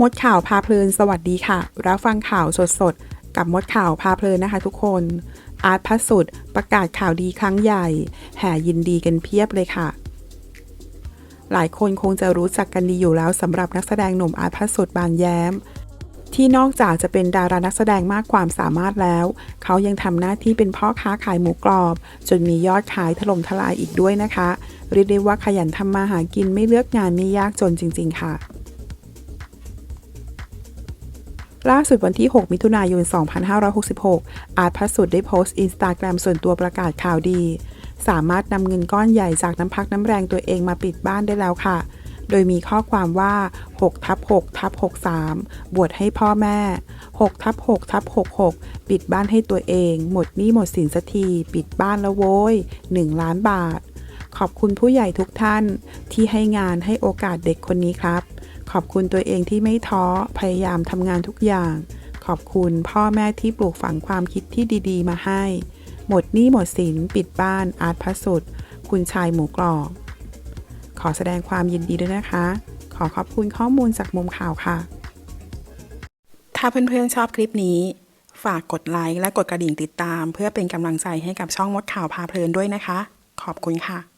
มดข่าวพาเพลินสวัสดีค่ะ รับฟังข่าวสดๆ กับมดข่าวพาเพลินนะคะ ทุกคน อาร์ตพัสุดประกาศข่าวดีครั้งใหญ่ แห่ยินดีกันเพียบเลยค่ะ หลายคนคงจะรู้จักกันดีอยู่แล้วสำหรับนักแสดงหนุ่มอาร์ตพัสสุดบานแย้ม ที่นอกจากจะเป็นดารานักแสดงมากความสามารถแล้ว เขายังทำหน้าที่เป็นพ่อค้าขายหมูกรอบ จนมียอดขายถล่มทลายอีกด้วยนะคะ เรียกได้ว่าขยันทำมาหากินไม่เลือกงานไม่ยากจนจริง ๆ ค่ะ ล่าสุดวันที่ 6 มิถุนายน 2566 อาร์ตพัสสุดได้โพสต์อินสตาแกรมส่วนตัวประกาศข่าวดี สามารถนำเงินก้อนใหญ่จากน้ำพักน้ำแรงตัวเองมาปิดบ้านได้แล้วค่ะ โดยมีข้อความว่า6ทับ6ทับ63 บวชให้พ่อแม่6ทับ6ทับ66 ปิดบ้านให้ตัวเอง หมดหนี้หมดสินสักที ปิดบ้านแล้วโว้ย 1 ล้านบาท ขอบคุณผู้ใหญ่ทุกท่านที่ให้งานให้โอกาสเด็กคนนี้ครับ ขอบคุณตัวเองที่ไม่ท้อ พยายามทำงานทุกอย่าง ขอบคุณพ่อแม่ที่ปลูกฝังความคิดที่ดีๆ มาให้ หมดหนี้หมดสิน ปิดบ้าน อาร์ตพระสุด คุณชายหมูกรอบ ขอแสดงความยินดีด้วยนะคะ ขอขอบคุณข้อมูลจากมุมข่าวค่ะ ถ้าเพื่อนๆชอบคลิปนี้ ฝากกดไลค์และกดกระดิ่งติดตาม เพื่อเป็นกำลังใจให้กับช่องมดข่าวพาเพลินด้วยนะคะ ขอบคุณค่ะ